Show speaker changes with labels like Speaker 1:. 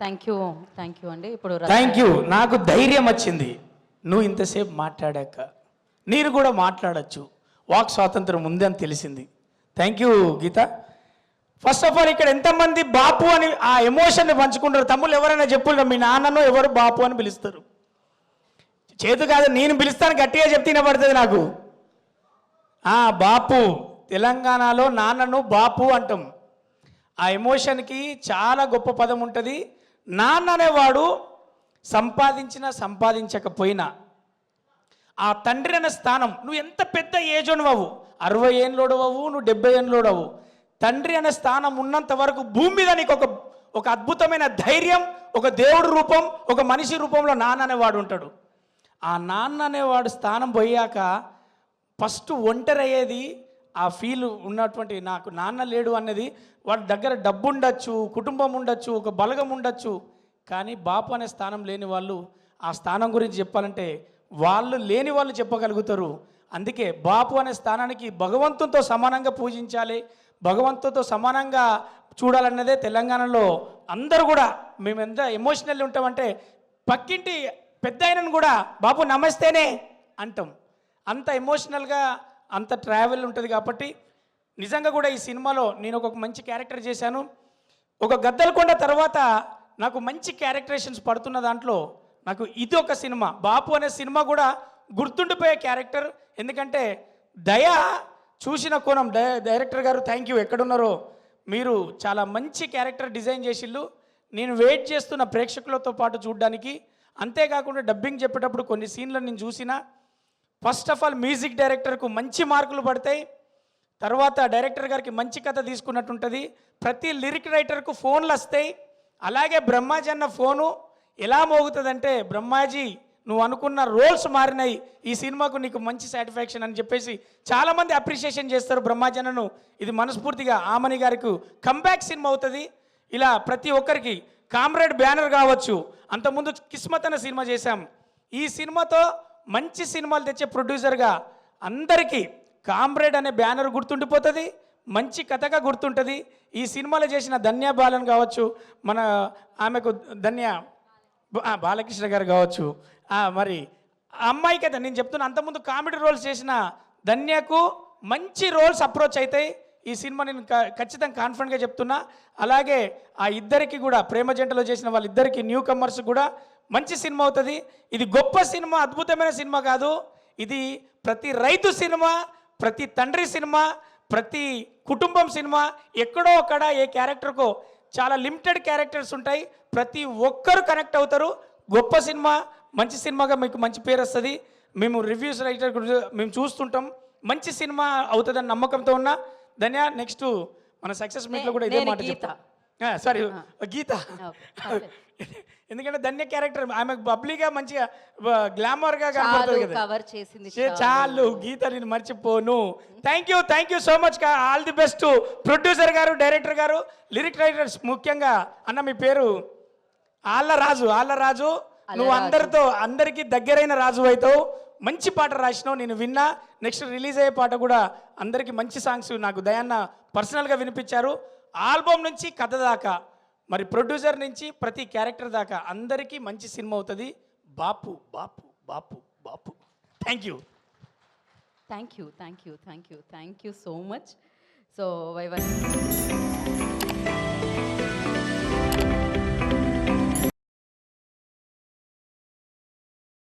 Speaker 1: Thank you thank you అండి. ఇప్పుడు
Speaker 2: thank you నాకు ధైర్యం వచ్చింది. నువ్వు ఇంతసేపు మాట్లాడాక. నేను కూడా మాట్లాడచ్చు. వాక్ స్వాతంత్రం ఉంది అని తెలిసింది. Thank you Geetha. First of all ఇక్కడ ఎంతమంది బాపు అని ఆ ఎమోషన్ని పంచుకుంటారు? తమ్ముళ్ళు ఎవరైనా చెప్పులు మీ నాన్నను ఎవరు బాపు అని పిలుస్తారు. చేతు కాదు నేను పిలుస్తాను గట్టిగా చెప్తే వినపడుతుంది నాకు. ఆ బాపు. తెలంగాణలో నాన్నను బాపు అంటాం. ఆ ఎమోషన్కి చాలా గొప్ప పదం ఉంటుంది. నాన్న అనేవాడు సంపాదించినా సంపాదించకపోయినా ఆ తండ్రి అనే స్థానం నువ్వు ఎంత పెద్ద ఏజ్ అవ్వు అరవై ఏళ్ళోడవవు నువ్వు డెబ్బై ఏళ్ళోడవు తండ్రి అనే స్థానం ఉన్నంత వరకు భూమి మీద నీకు ఒక ఒక అద్భుతమైన ధైర్యం ఒక దేవుడి రూపం ఒక మనిషి రూపంలో నాన్న అనేవాడు ఉంటాడు. ఆ నాన్న అనేవాడు స్థానం పోయాక ఫస్ట్ ఒంటరి అయ్యేది ఆ ఫీల్ ఉన్నటువంటి నాకు నాన్న లేడు అన్నది వాడి దగ్గర డబ్బు ఉండొచ్చు కుటుంబం ఉండొచ్చు ఒక బలగం ఉండొచ్చు కానీ బాపు అనే స్థానం లేని వాళ్ళు ఆ స్థానం గురించి చెప్పాలంటే వాళ్ళు లేని వాళ్ళు చెప్పగలుగుతారు. అందుకే బాపు అనే స్థానానికి భగవంతునితో సమానంగా పూజించాలి. భగవంతుతో సమానంగా చూడాలన్నదే తెలంగాణలో అందరూ కూడా మేము ఎంత ఎమోషనల్ ఉంటామంటే పక్కింటి పెద్ద కూడా బాబు నమస్తేనే అంటాం. అంత ఎమోషనల్గా అంత ట్రావెల్ ఉంటుంది కాబట్టి నిజంగా కూడా ఈ సినిమాలో నేను ఒక మంచి క్యారెక్టర్ చేశాను. ఒక గద్దలకొండ తర్వాత నాకు మంచి క్యారెక్టరేషన్స్ పడుతున్న దాంట్లో నాకు ఇది ఒక సినిమా. బాపు అనే సినిమా కూడా గుర్తుండిపోయే క్యారెక్టర్ ఎందుకంటే దయ చూసిన కోణం డై- డైరెక్టర్ గారు థ్యాంక్ యూ ఎక్కడున్నారో మీరు చాలా మంచి క్యారెక్టర్ డిజైన్ చేసిళ్ళు. నేను వెయిట్ చేస్తున్న ప్రేక్షకులతో పాటు చూడడానికి. అంతేకాకుండా డబ్బింగ్ చెప్పేటప్పుడు కొన్ని సీన్లను నేను చూసినా. ఫస్ట్ ఆఫ్ ఆల్ మ్యూజిక్ డైరెక్టర్కు మంచి మార్కులు పడతాయి. తర్వాత డైరెక్టర్ గారికి మంచి కథ తీసుకున్నట్టుంటుంది ప్రతి లిరిక్ రైటర్కు ఫోన్లు వస్తాయి. అలాగే బ్రహ్మాజీ అన్న ఫోను ఎలా మోగుతుందంటే బ్రహ్మాజీ నువ్వు అనుకున్న రోల్స్ మారినాయి. ఈ సినిమాకు నీకు మంచి సాటిస్ఫాక్షన్ అని చెప్పేసి చాలామంది అప్రిషియేషన్ చేస్తారు బ్రహ్మాజనను ఇది మనస్ఫూర్తిగా ఆమని గారికి కంబ్యాక్ సినిమా అవుతుంది. ఇలా ప్రతి ఒక్కరికి కామ్రేడ్ బ్యానర్ కావచ్చు. అంతకుముందు కిస్మత్ అనే సినిమా చేశాం. ఈ సినిమాతో మంచి సినిమాలు తెచ్చే ప్రొడ్యూసర్గా అందరికీ కామ్రేడ్ అనే బ్యానర్ గుర్తుండిపోతుంది మంచి కథగా గుర్తుంటుంది. ఈ సినిమాలో చేసిన ధన్య బాలన్ కావచ్చు మన ఆమెకు ధన్య బాలకృష్ణ గారు కావచ్చు మరి ఆ అమ్మాయి కదా నేను చెప్తున్నా అంతకుముందు కామెడీ రోల్స్ చేసిన ధన్యకు మంచి రోల్స్ అప్రోచ్ అవుతాయి ఈ సినిమా నేను క- ఖచ్చితంగా కాన్ఫిడెంట్గా చెప్తున్నా. అలాగే ఆ ఇద్దరికి కూడా ప్రేమ జంటలో చేసిన వాళ్ళిద్దరికి న్యూ కమర్స్ కూడా మంచి సినిమా అవుతుంది. ఇది గొప్ప సినిమా అద్భుతమైన సినిమా కాదు. ఇది ప్రతి రైతు సినిమా ప్రతి తండ్రి సినిమా ప్రతి కుటుంబం సినిమా ఎక్కడో అక్కడ ఏ క్యారెక్టర్కో చాలా లిమిటెడ్ క్యారెక్టర్స్ ఉంటాయి. ప్రతి ఒక్కరు కనెక్ట్ అవుతారు. గొప్ప సినిమా మంచి సినిమాగా మీకు మంచి పేరు వస్తుంది. మేము రివ్యూస్ రైటర్ మేము చూస్తుంటాం. మంచి సినిమా అవుతుందని నమ్మకంతో ఉన్నా. ధన్య నెక్స్ట్ మన సక్సెస్ మీట్లో కూడా ఇదే మాట. చెప్తాం. సారీ గీత. ఎందుకంటే ధన్య క్యారెక్టర్ ఆమె బబ్లీగా మంచిగా గ్లామర్గా కనబడుతుంది కదా.
Speaker 1: కవర్ చేసింది
Speaker 2: చాలు. గీత నేను మర్చిపోను. Thank you thank you so much all the best producer గారు డైరెక్టర్ గారు లిరిక్ రైటర్స్ ముఖ్యంగా. అన్న మీ పేరు? ఆళ్ళ రాజు ఆళ్ళ రాజు. నువ్వు అందరితో అందరికీ దగ్గరైన రాజు అవుతావు మంచి పాట రాసినావు నేను విన్నా. నెక్స్ట్ రిలీజ్ అయ్యే పాట కూడా అందరికీ మంచి సాంగ్స్ నాకు దయాన్న పర్సనల్గా వినిపించారు. ఆల్బమ్ నుంచి కథ దాకా మరి ప్రొడ్యూసర్ నుంచి ప్రతి క్యారెక్టర్ దాకా అందరికీ మంచి సినిమా అవుతుంది. Bapu Bapu Bapu Bapu. Thank you
Speaker 1: thank you thank you thank you thank you so much so waiver